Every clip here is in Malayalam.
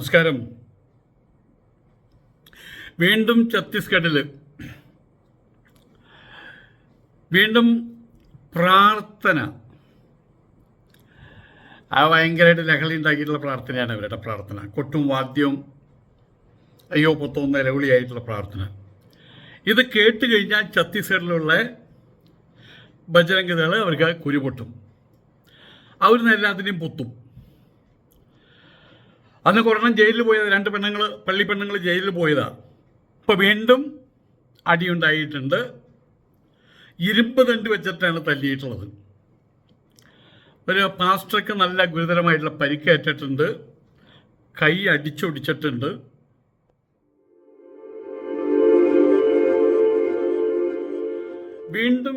നമസ്കാരം. വീണ്ടും ഛത്തീസ്ഗഡിൽ വീണ്ടും പ്രാർത്ഥന. ആ ഭയങ്കരമായിട്ട് ലഹളി ഉണ്ടാക്കിയിട്ടുള്ള പ്രാർത്ഥനയാണ് ഇവരുടെ പ്രാർത്ഥന. കൊട്ടും വാദ്യവും അയ്യോ പൊത്തവും നിലവിളിയായിട്ടുള്ള പ്രാർത്ഥന. ഇത് കേട്ട് കഴിഞ്ഞാൽ ഛത്തീസ്ഗഡിലുള്ള ബജരംഗതകൾ അവർക്ക് കുരുപൊട്ടും. അവർ എല്ലാത്തിനെയും പൊത്തും. അന്ന് കൊറോണം ജയിലിൽ പോയത് രണ്ട് പെണ്ണുങ്ങൾ പള്ളി പെണ്ണുങ്ങൾ ജയിലിൽ പോയതാ. ഇപ്പോൾ വീണ്ടും അടിയുണ്ടായിട്ടുണ്ട്. ഇരുമ്പ് തണ്ട് വെച്ചിട്ടാണ് തല്ലിയിട്ടുള്ളത്. ഒരു പാസ്റ്റർക്ക് നല്ല ഗുരുതരമായിട്ടുള്ള പരിക്കേറ്റിട്ടുണ്ട്. കൈ അടിച്ചൊടിച്ചിട്ടുണ്ട്. വീണ്ടും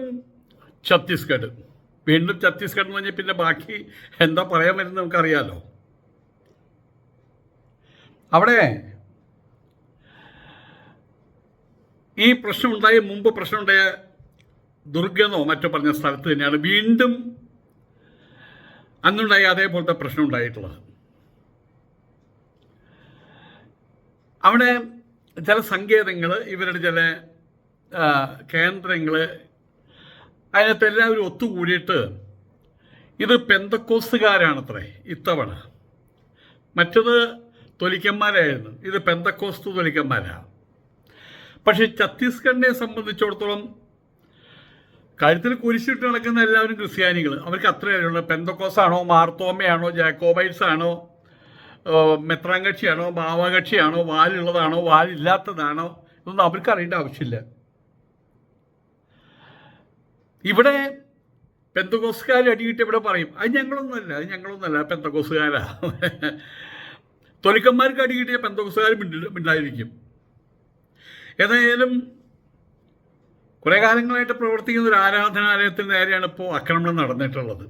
ഛത്തീസ്ഗഡ്. വീണ്ടും ഛത്തീസ്ഗഡ് എന്ന് പറഞ്ഞാൽ പിന്നെ ബാക്കി എന്താ പറയാൻ വരുന്നത് നമുക്കറിയാലോ. അവിടെ ഈ പ്രശ്നമുണ്ടായ മുമ്പ് പ്രശ്നമുണ്ടായ ദുർഗെന്നോ മറ്റോ പറഞ്ഞ സ്ഥലത്ത് തന്നെയാണ് വീണ്ടും അന്നുണ്ടായ അതേപോലത്തെ പ്രശ്നം ഉണ്ടായിട്ടുള്ളത്. അവിടെ ചില സങ്കേതങ്ങൾ ഇവരുടെ ചില കേന്ദ്രങ്ങൾ അതിനകത്ത് എല്ലാവരും ഒത്തുകൂടിയിട്ട് ഇത് പെന്തക്കോസ്തുകാരാണത്രേ ഇത്തവണ. മറ്റത് തൊലിക്കന്മാരായിരുന്നു. ഇത് പെന്തക്കോസ്തു തൊലിക്കന്മാരാണ്. പക്ഷേ ഛത്തീസ്ഗഡിനെ സംബന്ധിച്ചിടത്തോളം കഴുത്തിൽ കുരിശിട്ട് നടക്കുന്ന എല്ലാവരും ക്രിസ്ത്യാനികൾ അവർക്ക് അത്ര അറിയുള്ളൂ. പെന്തക്കോസാണോ മാർത്തോമയാണോ ജാക്കോബൈറ്റ്സ് ആണോ മെത്രാങ്കക്ഷിയാണോ ഭാവകക്ഷിയാണോ വാലുള്ളതാണോ വാലില്ലാത്തതാണോ ഇതൊന്നും അവർക്ക് അറിയേണ്ട ആവശ്യമില്ല. ഇവിടെ പെന്തകോസുകാർ അടിയിട്ട് ഇവിടെ പറയും അത് ഞങ്ങളൊന്നുമല്ല അത് ഞങ്ങളൊന്നുമല്ല പെന്തകോസുകാരാ തൊലിക്കന്മാർക്ക് അടി കിട്ടിയ പെന്തകോസുകാർ മിണ്ടായിരിക്കും ഏതായാലും കുറേ കാലങ്ങളായിട്ട് പ്രവർത്തിക്കുന്ന ഒരു ആരാധനാലയത്തിന് നേരെയാണ് ഇപ്പോൾ ആക്രമണം നടന്നിട്ടുള്ളത്.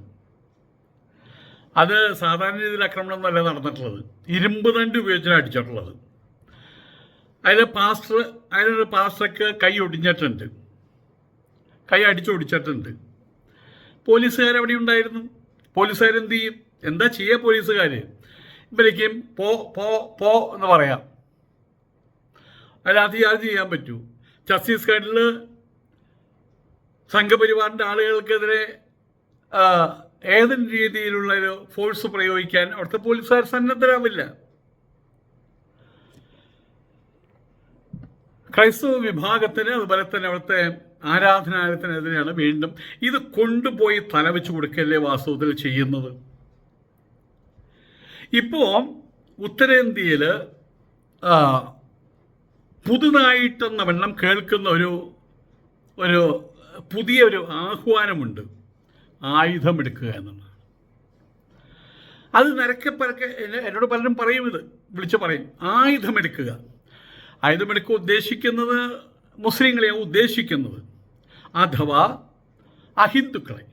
അത് സാധാരണ രീതിയിൽ ആക്രമണം എന്നല്ല നടന്നിട്ടുള്ളത്. ഇരുമ്പ് തണ്ട് ഉപയോഗിച്ചാണ് അടിച്ചിട്ടുള്ളത്. അതിൽ പാസ്റ്റർ അതിലൊരു പാസ്റ്റർക്ക് കൈ ഒടിഞ്ഞിട്ടുണ്ട്. കൈ അടിച്ചൊടിച്ചിട്ടുണ്ട് പോലീസുകാർ അവിടെ ഉണ്ടായിരുന്നു. പോലീസുകാർ എന്ത് ചെയ്യും? എന്താ ചെയ്യുക പോലീസുകാർ ഇവരേക്കും പോ പോ പോ എന്ന് പറയാം. അല്ലാതെ അത് ചെയ്യാൻ പറ്റൂ. ഛത്തീസ്ഗഡിൽ സംഘപരിവാറിന്റെ ആളുകൾക്കെതിരെ ഏതെങ്കിലും രീതിയിലുള്ള ഒരു ഫോഴ്സ് പ്രയോഗിക്കാൻ അവിടുത്തെ പോലീസുകാർ സന്നദ്ധരാവില്ല. ക്രൈസ്തവ വിഭാഗത്തിന് അതുപോലെ തന്നെ അവിടുത്തെ ആരാധനാലയത്തിനെതിരെയാണ് വീണ്ടും ഇത് കൊണ്ടുപോയി തലവെച്ച് കൊടുക്കല്ലേ വാസ്തവത്തിൽ ചെയ്യുന്നത്. ഇപ്പോൾ ഉത്തരേന്ത്യയിൽ പുതുതായിട്ടെന്ന വണ്ണം കേൾക്കുന്ന ഒരു ഒരു പുതിയ ഒരു ആഹ്വാനമുണ്ട്. ആയുധമെടുക്കുക എന്നുള്ളത്. അത് നിരക്കെ പരക്കെ എന്നോട് പലരും പറയും ഇത് വിളിച്ചു പറയും. ആയുധമെടുക്കുക. ആയുധമെടുക്കുക ഉദ്ദേശിക്കുന്നത് മുസ്ലിങ്ങളെയാണ് ഉദ്ദേശിക്കുന്നത് അഥവാ അഹിന്ദുക്കളെ.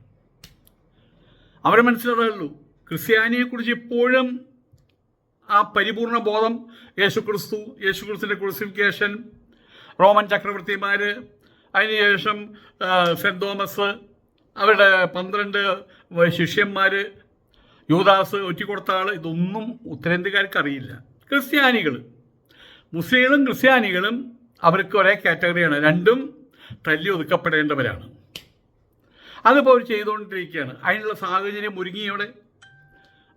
അവരെ മനസ്സിലാകുള്ളൂ ക്രിസ്ത്യാനിയെക്കുറിച്ച് ഇപ്പോഴും ആ പരിപൂർണ ബോധം യേശുക്രിസ്തു യേശുക്രിസ്തുവിന്റെ ക്രൂസിഫിക്കേഷൻ റോമൻ ചക്രവർത്തിമാർ അതിനുശേഷം സെന്റ് തോമസ് അവരുടെ പന്ത്രണ്ട് ശിഷ്യന്മാർ യൂദാസ് ഒറ്റിക്കൊടുത്ത ആൾ ഇതൊന്നും ഉത്തരേന്ത്യക്കാർക്ക് അറിയില്ല. ക്രിസ്ത്യാനികൾ മുസ്ലിങ്ങളും ക്രിസ്ത്യാനികളും അവർക്ക് ഒരേ കാറ്റഗറിയാണ്. രണ്ടും തല്ലി ഒതുക്കപ്പെടേണ്ടവരാണ്. അതിപ്പോൾ അവർ ചെയ്തുകൊണ്ടിരിക്കുകയാണ്. അതിനുള്ള സാഹചര്യം ഒരുങ്ങിയോടെ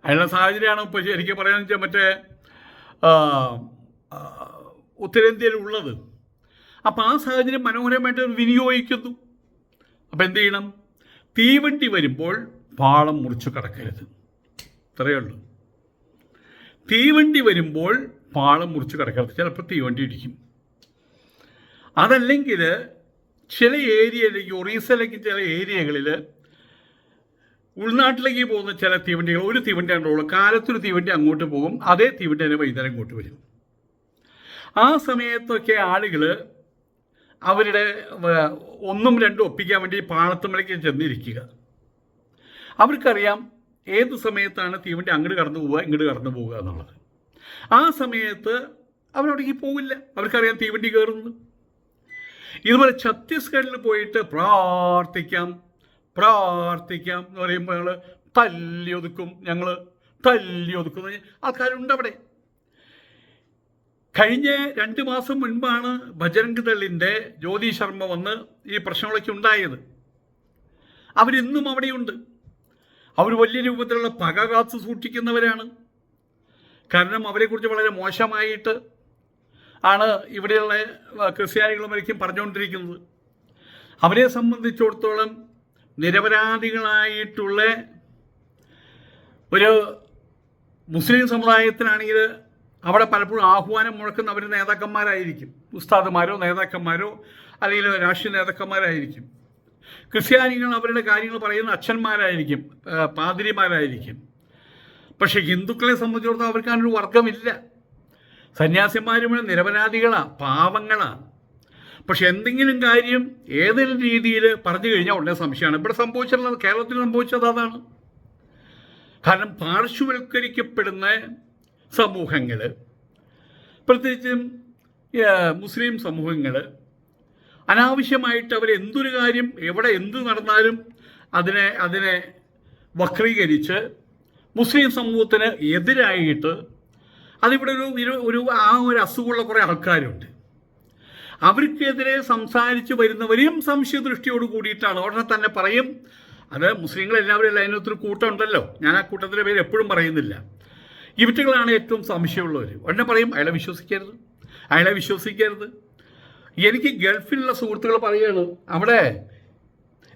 അതിനുള്ള സാഹചര്യമാണ് ഇപ്പോൾ ശരിക്കും പറയാന്ന് വെച്ചാൽ മറ്റേ ഉത്തരേന്ത്യയിൽ ഉള്ളത് അപ്പോൾ ആ സാഹചര്യം മനോഹരമായിട്ട് വിനിയോഗിക്കുന്നു. അപ്പോൾ എന്ത് ചെയ്യണം? തീവണ്ടി വരുമ്പോൾ പാളം മുറിച്ചു കടക്കരുത്. ഇത്രയേ ഉള്ളൂ. തീവണ്ടി വരുമ്പോൾ പാളം മുറിച്ച് കിടക്കരുത്. ചിലപ്പോൾ തീവണ്ടി ഇടിക്കും. അതല്ലെങ്കിൽ ചില ഏരിയയിലേക്ക് ഒറീസയിലേക്ക് ചില ഏരിയകളിൽ ഉൾനാട്ടിലേക്ക് പോകുന്ന ചില തീവണ്ടികൾ ഒരു തീവണ്ടി ഉള്ളൂ. കാലത്തൊരു തീവണ്ടി അങ്ങോട്ട് പോകും അതേ തീവണ്ടി തന്നെ വൈകുന്നേരം ഇങ്ങോട്ട് വരും. ആ സമയത്തൊക്കെ ആളുകൾ അവരുടെ ഒന്നും രണ്ടും ഒപ്പിക്കാൻ വേണ്ടി പാളത്തുമ്മലേക്ക് ചെന്നിരിക്കുക. അവർക്കറിയാം ഏത് സമയത്താണ് തീവണ്ടി അങ്ങോട്ട് കടന്നു പോവുക ഇങ്ങോട്ട് കടന്നു പോവുക എന്നുള്ളത്. ആ സമയത്ത് അവരവിടേക്ക് പോവില്ല. അവർക്കറിയാം തീവണ്ടി കയറുന്നു. ഇതുപോലെ ഛത്തീസ്ഗഡിൽ പോയിട്ട് പ്രാർത്ഥിക്കാം. പ്രാർത്ഥിക്കാം എന്ന് പറയുമ്പോൾ ഞങ്ങൾ തല്ലി ഒതുക്കും ഞങ്ങൾ തല്ലി ഒതുക്കും ആൾക്കാരുണ്ട് അവിടെ. കഴിഞ്ഞ രണ്ട് മാസം മുൻപാണ് ബജരംഗ് ദളിന്റെ ജ്യോതി ശർമ്മ വന്ന് ഈ പ്രശ്നങ്ങളൊക്കെ ഉണ്ടായത്. അവരിന്നും അവിടെയുണ്ട്. അവർ വലിയ രൂപത്തിലുള്ള പക കാത്തു സൂക്ഷിക്കുന്നവരാണ്. കാരണം അവരെക്കുറിച്ച് വളരെ മോശമായിട്ട് ആണ് ഇവിടെയുള്ള ക്രിസ്ത്യാനികളും ഒരിക്കലും പറഞ്ഞുകൊണ്ടിരിക്കുന്നത്. അവരെ സംബന്ധിച്ചിടത്തോളം നിരപരാധികളായിട്ടുള്ള ഒരു മുസ്ലിം സമുദായത്തിനാണെങ്കിൽ അവിടെ പലപ്പോഴും ആഹ്വാനം മുഴക്കുന്ന അവർ നേതാക്കന്മാരായിരിക്കും. ഉസ്താദുമാരോ നേതാക്കന്മാരോ അല്ലെങ്കിൽ രാഷ്ട്രീയ നേതാക്കന്മാരായിരിക്കും. ക്രിസ്ത്യാനികൾ അവരുടെ കാര്യങ്ങൾ പറയുന്ന അച്ഛന്മാരായിരിക്കും പാതിരിമാരായിരിക്കും. പക്ഷെ ഹിന്ദുക്കളെ സംബന്ധിച്ചിടത്തോളം അവർക്ക് അതിനൊരു വർഗമില്ല സന്യാസിമാരും നിരപരാധികളാണ് പാവങ്ങളാണ് പക്ഷെ എന്തെങ്കിലും കാര്യം ഏതെങ്കിലും രീതിയിൽ പറഞ്ഞു കഴിഞ്ഞാൽ ഉടനെ സംശയമാണ്. ഇവിടെ സംഭവിച്ചിട്ടുള്ളത് കേരളത്തിൽ സംഭവിച്ചത് അതാണ്. കാരണം പാർശ്വവൽക്കരിക്കപ്പെടുന്ന സമൂഹങ്ങൾ പ്രത്യേകിച്ചും മുസ്ലിം സമൂഹങ്ങൾ അനാവശ്യമായിട്ട് അവർ എന്തൊരു കാര്യം എവിടെ എന്ത് നടന്നാലും അതിനെ അതിനെ വക്രീകരിച്ച് മുസ്ലിം സമൂഹത്തിന് എതിരായിട്ട് അതിവിടെ ഒരു ഒരു ആ ഒരു അസുഖമുള്ള കുറേ ആൾക്കാരുണ്ട്. അവർക്കെതിരെ സംസാരിച്ചു വരുന്നവരെയും സംശയദൃഷ്ടിയോട് കൂടിയിട്ടാണ്. ഉടനെ തന്നെ പറയും അത് മുസ്ലിങ്ങൾ എല്ലാവരും അല്ല അതിനൊത്തിരി കൂട്ടമുണ്ടല്ലോ ഞാൻ ആ കൂട്ടത്തിന്റെ പേര് എപ്പോഴും പറയുന്നില്ല. ഇവറ്റുകളാണ് ഏറ്റവും സംശയമുള്ളവർ ഉടനെ പറയും അയാളെ വിശ്വസിക്കരുത്. അയാളെ വിശ്വസിക്കരുത്. എനിക്ക് ഗൾഫിലുള്ള സുഹൃത്തുക്കൾ പറയുകയാണ് അവിടെ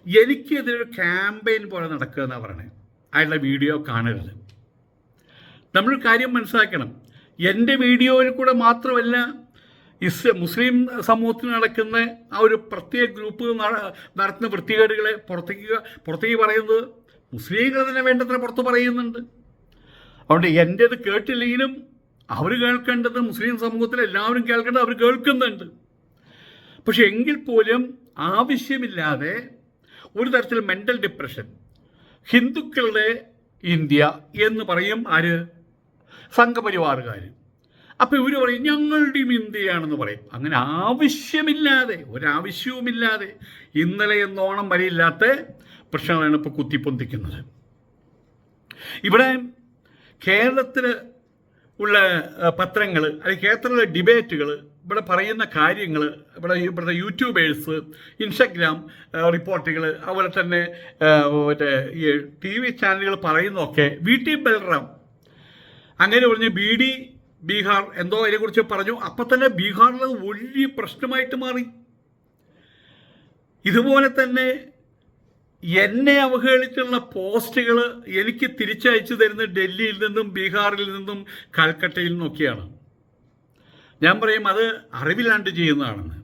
എനിക്കെതിരെ ഒരു ക്യാമ്പയിൻ പോലെ നടക്കുക എന്നാണ് പറയണത് അയാളുടെ വീഡിയോ കാണരുത്. നമ്മൾ കാര്യം മനസ്സിലാക്കണം. എന്റെ വീഡിയോയിൽ കൂടെ മാത്രമല്ല ഇസ് മുസ്ലിം സമൂഹത്തിൽ നടക്കുന്ന ആ ഒരു പ്രത്യേക ഗ്രൂപ്പ് നട- നടത്തുന്ന വൃത്തികേടുകളെ പുറത്തേക്ക് പുറത്തേക്ക് പറയുന്നത് മുസ്ലിങ്ങൾ തന്നെ വേണ്ടത്ര പുറത്ത് പറയുന്നുണ്ട്. അതുകൊണ്ട് എന്റേത് കേട്ടില്ലെങ്കിലും അവർ കേൾക്കേണ്ടത് മുസ്ലിം സമൂഹത്തിൽ എല്ലാവരും കേൾക്കേണ്ടത് അവർ കേൾക്കുന്നുണ്ട്. പക്ഷെ എങ്കിൽ പോലും ആവശ്യമില്ലാതെ ഒരു തരത്തിൽ മെന്റൽ ഡിപ്രഷൻ ഹിന്ദുക്കളുടെ ഇന്ത്യ എന്ന് പറയും ആര്? സംഘപരിവാറുകാർ അപ്പോൾ ഇവർ പറയും ഞങ്ങളുടെയും ഇന്ത്യയാണെന്ന് പറയും. അങ്ങനെ ആവശ്യമില്ലാതെ ഒരാവശ്യവുമില്ലാതെ ഇന്നലെ എന്നോണം വരെയില്ലാത്ത പ്രശ്നങ്ങളാണ് ഇപ്പോൾ കുത്തിപ്പൊന്തിക്കുന്നത്. ഇവിടെ കേരളത്തിൽ ഉള്ള പത്രങ്ങൾ അല്ലെങ്കിൽ കേരളത്തിലുള്ള ഡിബേറ്റുകൾ ഇവിടെ പറയുന്ന കാര്യങ്ങൾ ഇവിടെ ഇവിടുത്തെ യൂട്യൂബേഴ്സ് ഇൻസ്റ്റഗ്രാം റിപ്പോർട്ടുകൾ അതുപോലെ തന്നെ മറ്റേ ഈ ടി വി ചാനലുകൾ പറയുന്നതൊക്കെ വി ടി ബൽറാം അങ്ങനെ പറഞ്ഞ് ബി ഡി ബീഹാർ എന്തോ അതിനെക്കുറിച്ച് പറഞ്ഞു. അപ്പം തന്നെ ബീഹാറിൽ വലിയ പ്രശ്നമായിട്ട് മാറി. ഇതുപോലെ തന്നെ എന്നെ അവഹേളിച്ചുള്ള പോസ്റ്റുകൾ എനിക്ക് തിരിച്ചയച്ചു തരുന്ന ഡൽഹിയിൽ നിന്നും ബീഹാറിൽ നിന്നും കൽക്കട്ടയിൽ നിന്നൊക്കെയാണ്. ഞാൻ പറയും അത് അറിവില്ലാണ്ട് ചെയ്യുന്നതാണെന്ന്.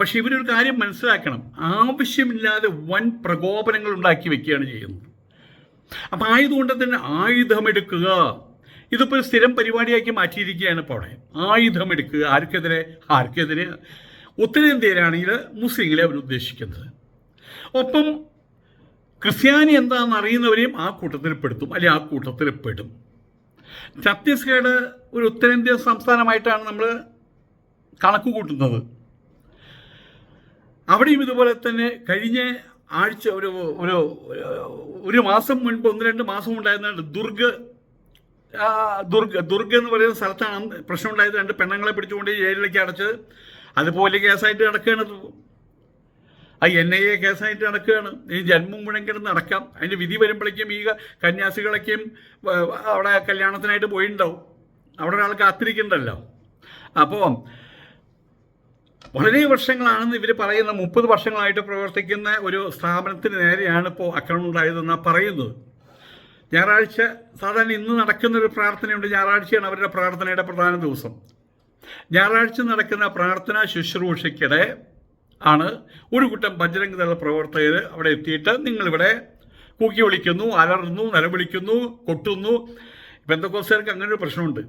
പക്ഷെ ഇവരൊരു കാര്യം മനസ്സിലാക്കണം. ആവശ്യമില്ലാതെ വൻ പ്രകോപനങ്ങൾ ഉണ്ടാക്കി വെക്കുകയാണ് ചെയ്യുന്നത്. അപ്പം ആയതുകൊണ്ട് തന്നെ ആയുധമെടുക്കുക. ഇതിപ്പോൾ ഒരു സ്ഥിരം പരിപാടിയാക്കി മാറ്റിയിരിക്കുകയാണ് ഇപ്പോൾ അവിടെ. ആയുധമെടുക്കുക ആർക്കെതിരെ ആർക്കെതിരെ ഉത്തരേന്ത്യയിലാണെങ്കിൽ മുസ്ലിങ്ങളെ അവർ ഉദ്ദേശിക്കുന്നത്. ഒപ്പം ക്രിസ്ത്യാനി എന്താണെന്ന് അറിയുന്നവരെയും ആ കൂട്ടത്തിൽ പെടുത്തും അല്ലെങ്കിൽ ആ കൂട്ടത്തിൽ പെടും. ഛത്തീസ്ഗഡ് ഒരു ഉത്തരേന്ത്യൻ സംസ്ഥാനമായിട്ടാണ് നമ്മൾ കണക്ക് കൂട്ടുന്നത്. അവിടെയും ഇതുപോലെ തന്നെ കഴിഞ്ഞ ആഴ്ച ഒരു ഒരു ഒരു മാസം മുൻപ് ഒന്ന് രണ്ട് മാസം ഉണ്ടായിരുന്ന ദുർഗ് ദുർഗ് ദുർഗ് എന്ന് പറയുന്ന സ്ഥലത്താണ് പ്രശ്നം ഉണ്ടായത് രണ്ട് പെണ്ണുങ്ങളെ പിടിച്ചുകൊണ്ട് ജയിലിലേക്ക് അടച്ചത്. അതുപോലെ കേസായിട്ട് നടക്കുകയാണ്. ആ എൻ ഐ എ കേസായിട്ട് നടക്കുകയാണ്. ഈ ജന്മം മുഴങ്ങിടന്ന് നടക്കാം. അതിന്റെ വിധി വരുമ്പോഴേക്കും ഈ കന്യാസികളൊക്കെയും അവിടെ കല്യാണത്തിനായിട്ട് പോയിട്ടുണ്ടാവും. അവിടെ ഒരാൾ കാത്തിരിക്കണ്ടല്ലോ. അപ്പോൾ വളരെ വർഷങ്ങളാണെന്ന് ഇവർ പറയുന്ന മുപ്പത് വർഷങ്ങളായിട്ട് പ്രവർത്തിക്കുന്ന ഒരു സ്ഥാപനത്തിന് നേരെയാണ് ഇപ്പോൾ അക്രമം ഉണ്ടായതെന്നാണ് പറയുന്നത്. ഞായറാഴ്ച സാധാരണ ഇന്ന് നടക്കുന്നൊരു പ്രാർത്ഥനയുണ്ട്. ഞായറാഴ്ചയാണ് അവരുടെ പ്രാർത്ഥനയുടെ പ്രധാന ദിവസം. ഞായറാഴ്ച നടക്കുന്ന പ്രാർത്ഥന ശുശ്രൂഷയ്ക്കിടെ ആണ് ഒരു കൂട്ടം ബജരംഗ് ദള പ്രവർത്തകർ അവിടെ എത്തിയിട്ട് നിങ്ങളിവിടെ കൂക്കി വിളിക്കുന്നു അലർന്നു നിലവിളിക്കുന്നു കൊട്ടുന്നു. ബന്ധക്കോസുകാർക്ക് അങ്ങനെ ഒരു പ്രശ്നമുണ്ട്.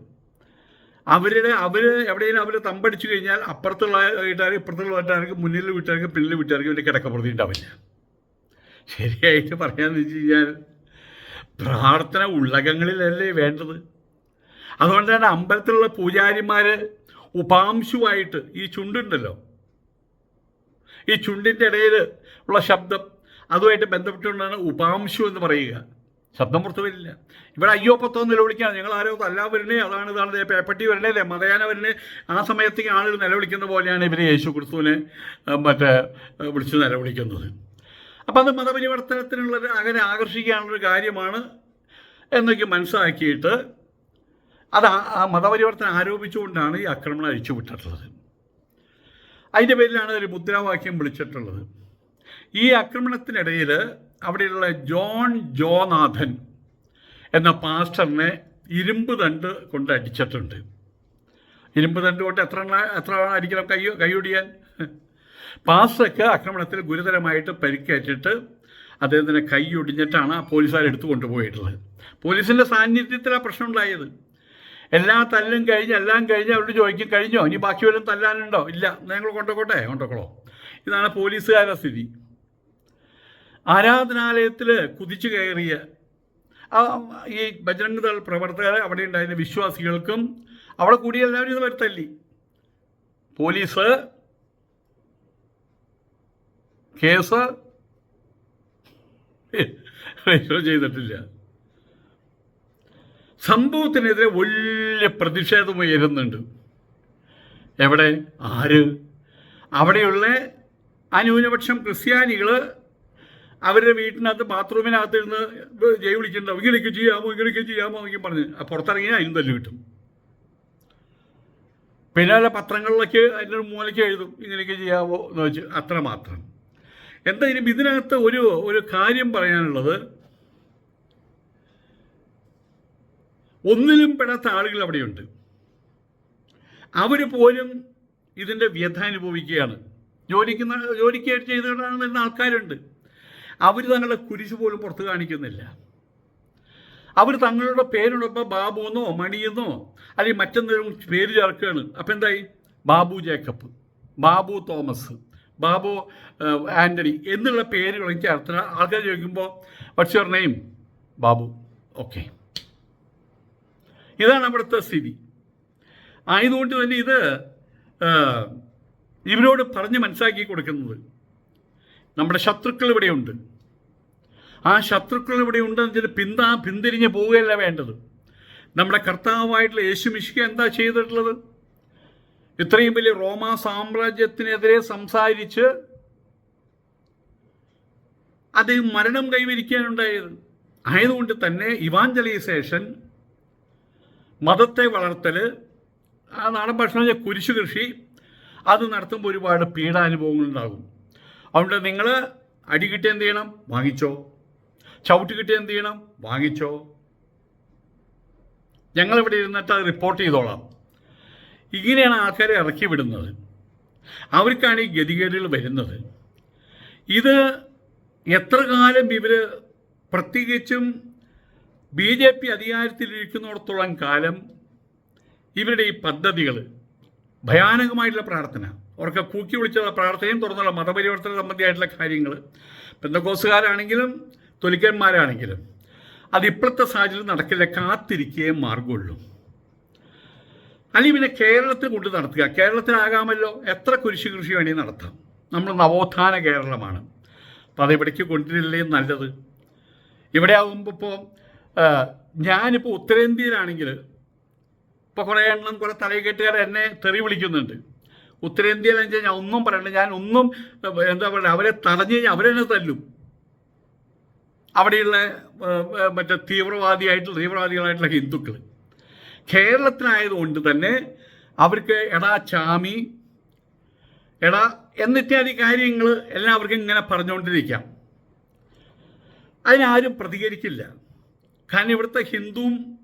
അവരുടെ അവർ എവിടെയെങ്കിലും അവർ തമ്പടിച്ചു കഴിഞ്ഞാൽ അപ്പുറത്തുള്ള വീട്ടുകാർ ഇപ്പുറത്തുള്ള വീട്ടുകാർക്ക് മുന്നിൽ വീട്ടുകാർക്ക് പിന്നിൽ വീട്ടുകാർക്ക് വേണ്ടി കിടക്കപ്പുറത്തി ഉണ്ടാവില്ല ശരിയായിട്ട് പറയാമെന്ന് വെച്ച് കഴിഞ്ഞാൽ പ്രാർത്ഥന ഉള്ളകങ്ങളിലല്ലേ വേണ്ടത്? അതുകൊണ്ട് തന്നെ അമ്പലത്തിലുള്ള പൂജാരിമാർ ഉപാംശുവായിട്ട് ഈ ചുണ്ടുണ്ടല്ലോ. ഈ ചുണ്ടിന്റെ ഇടയിൽ ഉള്ള ശബ്ദം അതുമായിട്ട് ബന്ധപ്പെട്ടുകൊണ്ടാണ് ഉപാംശു എന്ന് പറയുക. ശബ്ദം പുറത്തു വരില്ല. ഇവിടെ അയ്യോ പത്തോ നിലവിളിക്കുകയാണ് ഞങ്ങൾ ആരോ തല്ലാ വരണേ അതാണ് ഇതാണ് പേപ്പട്ടി വരണേ അല്ലേ മതയാന വരണേ ആ സമയത്തേക്ക് ആളുകൾ നിലവിളിക്കുന്ന പോലെയാണ് ഇവർ യേശു ക്രിസ്തുവിനെ മറ്റേ വിളിച്ച് നിലവിളിക്കുന്നത്. അപ്പം അത് മതപരിവർത്തനത്തിനുള്ള ഒരു അങ്ങനെ ആകർഷിക്കാനുള്ളൊരു കാര്യമാണ് എന്നൊക്കെ മനസ്സിലാക്കിയിട്ട് അത് ആ- മതപരിവർത്തനം ആരോപിച്ചുകൊണ്ടാണ് ഈ ആക്രമണം അഴിച്ചുവിട്ടിട്ടുള്ളത്. അതിന്റെ പേരിലാണ് ഒരു മുദ്രാവാക്യം വിളിച്ചിട്ടുള്ളത്. ഈ ആക്രമണത്തിനിടയിൽ അവിടെയുള്ള ജോൺ ജോനാഥൻ എന്ന പാസ്റ്ററിനെ ഇരുമ്പ് തണ്ട് കൊണ്ട് അടിച്ചിട്ടുണ്ട്. ഇരുമ്പ് തണ്ട് കൊണ്ട് എത്ര എത്ര അടിക്കണം കൈ കൈയൊടിയാൻ പാസ്റ്റർക്ക് ആക്രമണത്തിൽ ഗുരുതരമായിട്ട് പരിക്കേറ്റിട്ട് അദ്ദേഹത്തിന്റെ കൈ ഒടിഞ്ഞിട്ടാണ് ആ പോലീസുകാർ എടുത്തു കൊണ്ടുപോയിട്ടുള്ളത്. പോലീസിന്റെ സാന്നിധ്യത്തിലാണ് പ്രശ്നം ഉണ്ടായത് എല്ലാ തല്ലും കഴിഞ്ഞ് എല്ലാം കഴിഞ്ഞ് അവരോട് ചോദിക്കും കഴിഞ്ഞോ? ഇനി ബാക്കി വല്ലതും തല്ലാനുണ്ടോ? ഇല്ല. ഞങ്ങൾ കൊണ്ടുപോട്ടെ കൊണ്ടോക്കളോ ഇതാണ് പോലീസുകാരുടെ സ്ഥിതി. ആരാധനാലയത്തിൽ കുതിച്ചു കയറിയ ഈ ബജരംഗ് ദൾ പ്രവർത്തകർ അവിടെ ഉണ്ടായിരുന്ന വിശ്വാസികൾക്കും അവിടെ കൂടി എല്ലാവരും ഇത് വരുത്തല്ലി പോലീസ് കേസ് രജിസ്റ്റർ ചെയ്തിട്ടില്ല. സംഭവത്തിനെതിരെ വലിയ പ്രതിഷേധം ഉയരുന്നുണ്ട്. എവിടെ? ആര്? അവിടെയുള്ള ആ ക്രിസ്ത്യാനികൾ അവരുടെ വീട്ടിനകത്ത് ബാത്റൂമിനകത്ത് ഇരുന്ന് ജൈ വിളിക്കുന്നുണ്ടാവും ഇങ്ങനെയൊക്കെ ചെയ്യാമോ? ഇങ്ങനെയൊക്കെ ചെയ്യാമോ എന്നൊക്കെ പറഞ്ഞ്. പുറത്തിറങ്ങിയാൽ അതിനും തല്ലു കിട്ടും. പിന്നെ പത്രങ്ങളിലൊക്കെ അതിന്റെ മൂലയ്ക്ക് എഴുതും. ഇങ്ങനെയൊക്കെ ചെയ്യാമോ എന്ന് വെച്ച്. അത്ര മാത്രം എന്തായാലും ഇതിനകത്ത് ഒരു ഒരു കാര്യം പറയാനുള്ളത്. ഒന്നിലും പെടാത്ത ആളുകൾ അവിടെയുണ്ട്. അവർ പോലും ഇതിന്റെ വ്യഥ അനുഭവിക്കുകയാണ്. ജോലിക്ക് ജോലിക്ക് ചെയ്തുകൊണ്ടാണ് ആൾക്കാരുണ്ട്. അവർ തങ്ങളുടെ കുരിശ് പോലും പുറത്ത് കാണിക്കുന്നില്ല. അവർ തങ്ങളുടെ പേരോടൊപ്പം ബാബു എന്നോ മണിയെന്നോ അല്ലെങ്കിൽ മറ്റെന്തെങ്കിലും പേര് ചേർക്കുകയാണ്. അപ്പം എന്തായി? Babu Jacob Babu Thomas. ബാബു ആന്റണി എന്നുള്ള പേരുകൾ എനിക്ക് അർത്ഥം ആൾക്കാർ ചോദിക്കുമ്പോൾ what's your name Babu. Okay ഇതാണ് അവിടുത്തെ സ്ഥിതി. ആയതുകൊണ്ട് തന്നെ ഇത് ഇവരോട് പറഞ്ഞ് മനസ്സിലാക്കി കൊടുക്കുന്നത്. നമ്മുടെ ശത്രുക്കൾ ഇവിടെയുണ്ട്. ആ ശത്രുക്കൾ ഇവിടെ ഉണ്ടെന്ന് പിന്താ പിന്തിരിഞ്ഞ് പോവുകയല്ല വേണ്ടത്. നമ്മുടെ കർത്താവായിട്ടുള്ള യേശു മിശിക എന്താ ചെയ്തിട്ടുള്ളത്? ഇത്രയും വലിയ റോമാ സാമ്രാജ്യത്തിനെതിരെ സംസാരിച്ച് അദ്ദേഹം മരണം കൈവരിക്കാനുണ്ടായത്. ആയതുകൊണ്ട് തന്നെ ഇവാഞ്ചലൈസേഷൻ മതത്തെ വളർത്തൽ ആ നാടൻ ഭക്ഷണം വെച്ചാൽ കുരിശു കൃഷി അത് നടത്തുമ്പോൾ ഒരുപാട് പീഡാനുഭവങ്ങൾ ഉണ്ടാകും. അതുകൊണ്ട് നിങ്ങൾ അടി കിട്ടിയ എന്ത് ചെയ്യണം? വാങ്ങിച്ചോ. ചവിട്ട് കിട്ടിയ എന്ത് ചെയ്യണം? വാങ്ങിച്ചോ. ഞങ്ങളിവിടെ ഇരുന്നിട്ട് അത് റിപ്പോർട്ട് ചെയ്തോളാം. ഇങ്ങനെയാണ് ആൾക്കാരെ ഇറക്കി വിടുന്നത്. അവർക്കാണ് ഈ ഗതികേടുകൾ വരുന്നത്. ഇത് എത്ര കാലം ഇവർ പ്രത്യേകിച്ചും ബി ജെ പി അധികാരത്തിലിരിക്കുന്നിടത്തോളം കാലം ഇവരുടെ ഈ പദ്ധതികൾ ഭയാനകമായിട്ടുള്ള പ്രാർത്ഥന. അവർക്ക് കൂക്കി വിളിച്ചുള്ള പ്രാർത്ഥനയും തുറന്നുള്ള മതപരിവർത്തന സംബന്ധിയായിട്ടുള്ള കാര്യങ്ങൾ. പെന്തക്കോസുകാരാണെങ്കിലും തൊലിക്കന്മാരാണെങ്കിലും അത് ഇപ്പോഴത്തെ സാഹചര്യം നടക്കില്ല കാത്തിരിക്കുകയും മാർഗമുള്ളൂ അല്ലെങ്കിൽ പിന്നെ കേരളത്തിൽ കൊണ്ട് നടത്തുക. കേരളത്തിനാകാമല്ലോ. എത്ര കുരിശു കൃഷി വേണേൽ നടത്താം. നമ്മൾ നവോത്ഥാന കേരളമാണ്. അപ്പോൾ അത് ഇവിടേക്ക് കൊണ്ടുവരില്ലേ നല്ലത്? ഇവിടെ ആകുമ്പോൾ ഇപ്പോൾ ഞാനിപ്പോൾ ഉത്തരേന്ത്യയിലാണെങ്കിൽ ഇപ്പോൾ കുറേ എണ്ണം കുറേ തലയെക്കെട്ടുകാർ എന്നെ തെറി വിളിക്കുന്നുണ്ട്. ഉത്തരേന്ത്യയിലെന്ന് വെച്ചാൽ ഞാൻ ഒന്നും പറയണ്ട. ഞാൻ ഒന്നും എന്താ പറയുക അവരെ തടഞ്ഞു കഴിഞ്ഞാൽ അവരെന്നെ തല്ലും. അവിടെയുള്ള മറ്റേ തീവ്രവാദിയായിട്ടുള്ള തീവ്രവാദികളായിട്ടുള്ള ഹിന്ദുക്കൾ കേരളത്തിലായതുകൊണ്ട് തന്നെ അവർക്ക് എടാ ചാമി എടാ എന്നിത്യാദി കാര്യങ്ങൾ എല്ലാവർക്കും ഇങ്ങനെ പറഞ്ഞുകൊണ്ടിരിക്കാം. അതിനാരും പ്രതികരിക്കില്ല. കാരണം ഇവിടുത്തെ ഹിന്ദുവും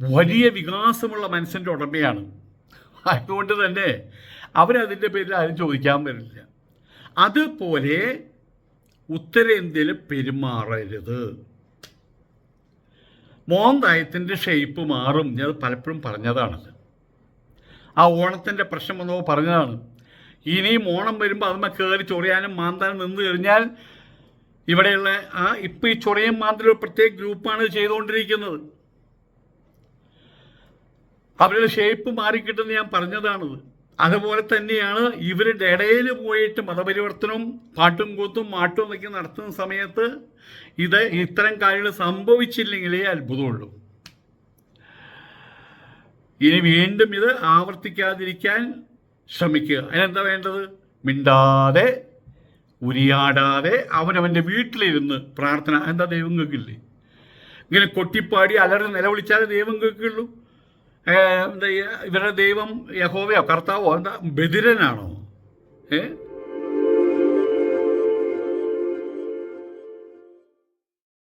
വലിയ വികാസമുള്ള മനസ്സിന്റെ ഉടമയാണ്. അതുകൊണ്ട് തന്നെ അവരതിന്റെ പേരിൽ ആരും ചോദിക്കാൻ വരില്ല. അതുപോലെ ഉത്തരേന്ത്യയിൽ പെരുമാറരുത്. മോന്തായത്തിന്റെ ഷേപ്പ് മാറും. ഞാൻ പലപ്പോഴും പറഞ്ഞതാണത്. ആ ഓണത്തിന്റെ പ്രശ്നം വന്നപ്പോൾ പറഞ്ഞതാണ്. ഇനിയും ഓണം വരുമ്പോൾ അതുമ്മ കയറി ചൊറിയാനും മാന്താനും നിന്ന് കഴിഞ്ഞാൽ ഇവിടെയുള്ള ആ ഇപ്പം ഈ ചൊറിയും മാന്തലും ഒരു പ്രത്യേക ഗ്രൂപ്പാണ് ചെയ്തുകൊണ്ടിരിക്കുന്നത്. അവരുടെ ഷേപ്പ് മാറിക്കിട്ടെന്ന് ഞാൻ പറഞ്ഞതാണത്. അതുപോലെ തന്നെയാണ് ഇവരുടെ ഇടയിൽ പോയിട്ട് മതപരിവർത്തനവും പാട്ടും കൂത്തും മാട്ടും ഒക്കെ നടത്തുന്ന സമയത്ത് ഇത് ഇത്തരം കാര്യങ്ങൾ സംഭവിച്ചില്ലെങ്കിലേ അത്ഭുതമുള്ളൂ. ഇനി വീണ്ടും ഇത് ആവർത്തിക്കാതിരിക്കാൻ ശ്രമിക്കുക. അതിനെന്താ വേണ്ടത്? മിണ്ടാതെ ഉരിയാടാതെ അവനവന്റെ വീട്ടിലിരുന്ന് പ്രാർത്ഥന. എന്താ ദൈവം കേൾക്കില്ലേ ഇങ്ങനെ കൊട്ടിപ്പാടി അലറി നിലവിളിച്ചാലേ ദൈവം കേൾക്കുള്ളൂ ഇവരുടെ ദൈവം യഹോവയോ കർത്താവോ എന്താ ബദിരനാണോ? ഏ?